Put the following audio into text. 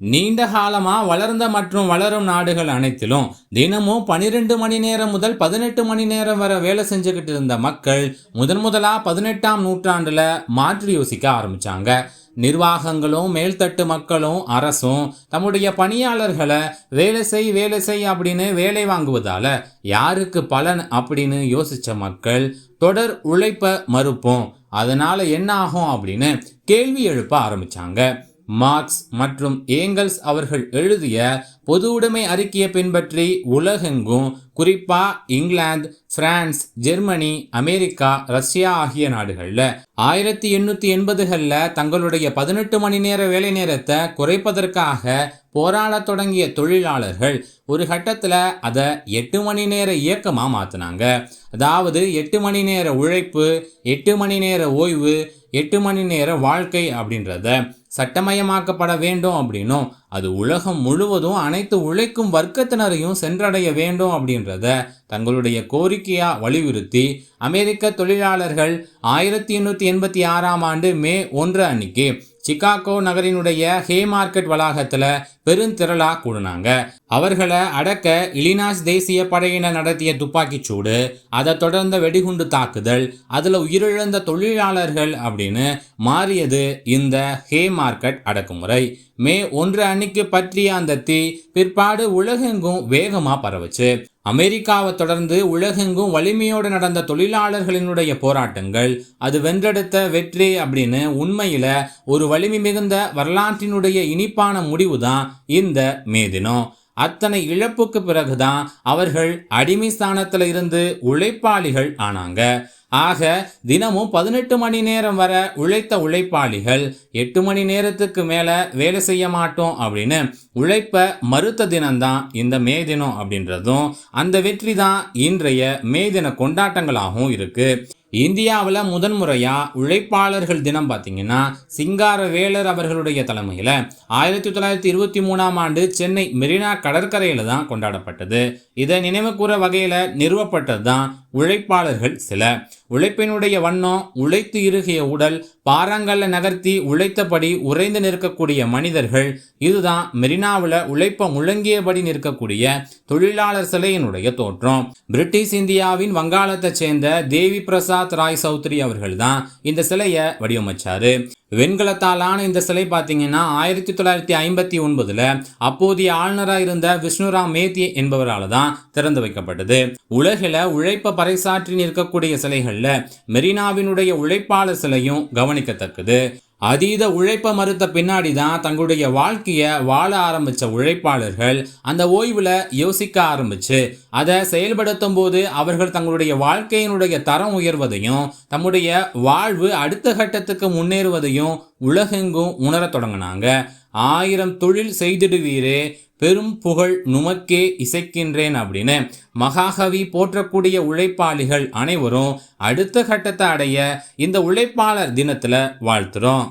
நீண்ட காலமாக வளர்ந்த மற்றும் வளரும் நாடுகள் அனைத்திலும் தினமும் பனிரெண்டு மணி நேரம் முதல் பதினெட்டு மணி நேரம் வரை வேலை செஞ்சுக்கிட்டு இருந்த மக்கள் முதன் முதலாக பதினெட்டாம் நூற்றாண்டில் மாற்றி யோசிக்க ஆரம்பித்தாங்க நிர்வாகங்களும் மேல்தட்டு மக்களும் அரசும் தம்முடைய பணியாளர்களை வேலை செய் வேலை செய் அப்படின்னு வேலை வாங்குவதால் யாருக்கு பலன் அப்படின்னு யோசித்த மக்கள் தொடர் உழைப்ப மறுப்போம். அதனால் என்ன ஆகும் அப்படின்னு கேள்வி எழுப்ப ஆரம்பிச்சாங்க. மார்க்ஸ் மற்றும் ஏங்கல்ஸ் அவர்கள் எழுதிய பொது உடைமை அறிக்கையை பின்பற்றி உலகெங்கும் குறிப்பா England France Germany America Russia ஆகிய நாடுகளில். ஆயிரத்தி எண்ணூற்றி எண்பதுகளில் தங்களுடைய பதினெட்டு மணி நேர வேலை நேரத்தை குறைப்பதற்காக போராடத் தொடங்கிய தொழிலாளர்கள் ஒரு கட்டத்தில் அதை எட்டு மணி நேர இயக்கமாக மாற்றினாங்க அதாவது எட்டு மணி நேர உழைப்பு எட்டு மணி நேர ஓய்வு எட்டு மணி நேர வாழ்க்கை அப்படின்றத சட்டமயமாக்கப்பட வேண்டும் அப்படின்னும் அது உலகம் முழுவதும் அனைத்து உழைக்கும் வர்க்கத்தினரையும் சென்றடைய வேண்டும் அப்படின்றத தங்களுடைய கோரிக்கையாக வலியுறுத்தி அமெரிக்க தொழிலாளர்கள் ஆயிரத்தி எண்ணூற்றி எண்பத்தி ஆறாம் ஆண்டு மே ஒன்று அன்னைக்கு சிகாகோ நகரினுடைய ஹே மார்க்கெட் வளாகத்தில் பெருந்திரளாக கூடினாங்க. அவர்களை அடக்க இலினாஸ் தேசிய படையினர் நடத்திய துப்பாக்கிச் சூடு அதை தொடர்ந்த வெடிகுண்டு தாக்குதல் அதில் உயிரிழந்த தொழிலாளர்கள் அப்படின்னு மாறியது இந்த ஹே மார்க்கெட் அடக்குமுறை. மே ஒன்று அன்னைக்கு பற்றிய அந்த தீ பிற்பாடு உலகெங்கும் வேகமாக பரவுச்சு. அமெரிக்காவை தொடர்ந்து உலகெங்கும் வலிமையோடு நடந்த தொழிலாளர்களினுடைய போராட்டங்கள் அது வென்றெடுத்த வெற்றி அப்படின்னு உண்மையில் ஒரு வலிமை மிகுந்த வரலாற்றினுடைய இனிப்பான முடிவு தான் இந்த மே தினம். அத்தனை இழப்புக்கு பிறகுதான் அவர்கள் அடிமை ஸ்தானத்தில் இருந்து உழைப்பாளிகள் ஆனாங்க. ஆக தினமும் பதினெட்டு மணி நேரம் வர உழைத்த உழைப்பாளிகள் எட்டு மணி நேரத்துக்கு மேலே வேலை செய்ய மாட்டோம் அப்படின்னு உழைப்ப மறுத்த தினம்தான் இந்த மே தினம் அப்படின்றதும் அந்த வெற்றி தான் இன்றைய மே தின கொண்டாட்டங்களாகவும் இருக்குது இந்தியாவில் முதன்முறையாக உழைப்பாளர்கள் தினம் பார்த்தீங்கன்னா சிங்காரவேலர் அவர்களுடைய தலைமையில் ஆயிரத்தி தொள்ளாயிரத்தி இருபத்தி மூணாம் ஆண்டு சென்னை மெரினா கடற்கரையில் தான் கொண்டாடப்பட்டது. இதை நினைவு கூற வகையில் நிறுவப்பட்டது தான் உழைப்பாளர்கள் சில. உழைப்பினுடைய வண்ணம் உழைத்து இறுகிய உடல் பாறாங்கல்ல நகர்த்தி உழைத்தபடி உறைந்து நிற்கக்கூடிய மனிதர்கள் இதுதான் மெரினாவில் உழைப்ப முழங்கியபடி நிற்கக்கூடிய தொழிலாளர் சிலையினுடைய தோற்றம். பிரிட்டிஷ் இந்தியாவின் வங்காளத்தை சேர்ந்த தேவி பிரசாத் ராய் சௌத்ரி அவர்கள் தான் இந்த சிலையை வடிவமைச்சாரு. வெண்கலத்தாலான இந்த சிலை பார்த்தீங்கன்னா ஆயிரத்தி தொள்ளாயிரத்தி ஐம்பத்தி ஒன்பதுல அப்போதைய ஆளுநராக இருந்த விஷ்ணுராம் மேத்தி என்பவரால் தான் திறந்து வைக்கப்பட்டது. உலகில உழைப்ப பறைசாற்றி நிற்கக்கூடிய சிலைகள்ல மெரினாவினுடைய உழைப்பாளர் சிலையும் கவனிக்கத்தக்கது. அதீத உழைப்ப மறுத்த பின்னாடி தான் தங்களுடைய வாழ்க்கையை வாழ ஆரம்பித்த உழைப்பாளர்கள் அந்த ஓய்வில் யோசிக்க ஆரம்பிச்சு. அதை செயல்படுத்தும் போது அவர்கள் தங்களுடைய வாழ்க்கையினுடைய தரம் உயர்வதையும் தம்முடைய வாழ்வு அடுத்த கட்டத்துக்கு முன்னேறுவதையும் உலகெங்கும் உணரத் தொடங்கினாங்க. ஆயிரம் தொழில் செய்திடுவீரே பெரும் புகழ் நுமக்கே இசைக்கின்றேன் அப்படின்னு மகாகவி போற்றக்கூடிய உழைப்பாளிகள் அனைவரும் அடுத்த கட்டத்தை அடைய இந்த உழைப்பாளர் தினத்தில் வாழ்த்துறோம்.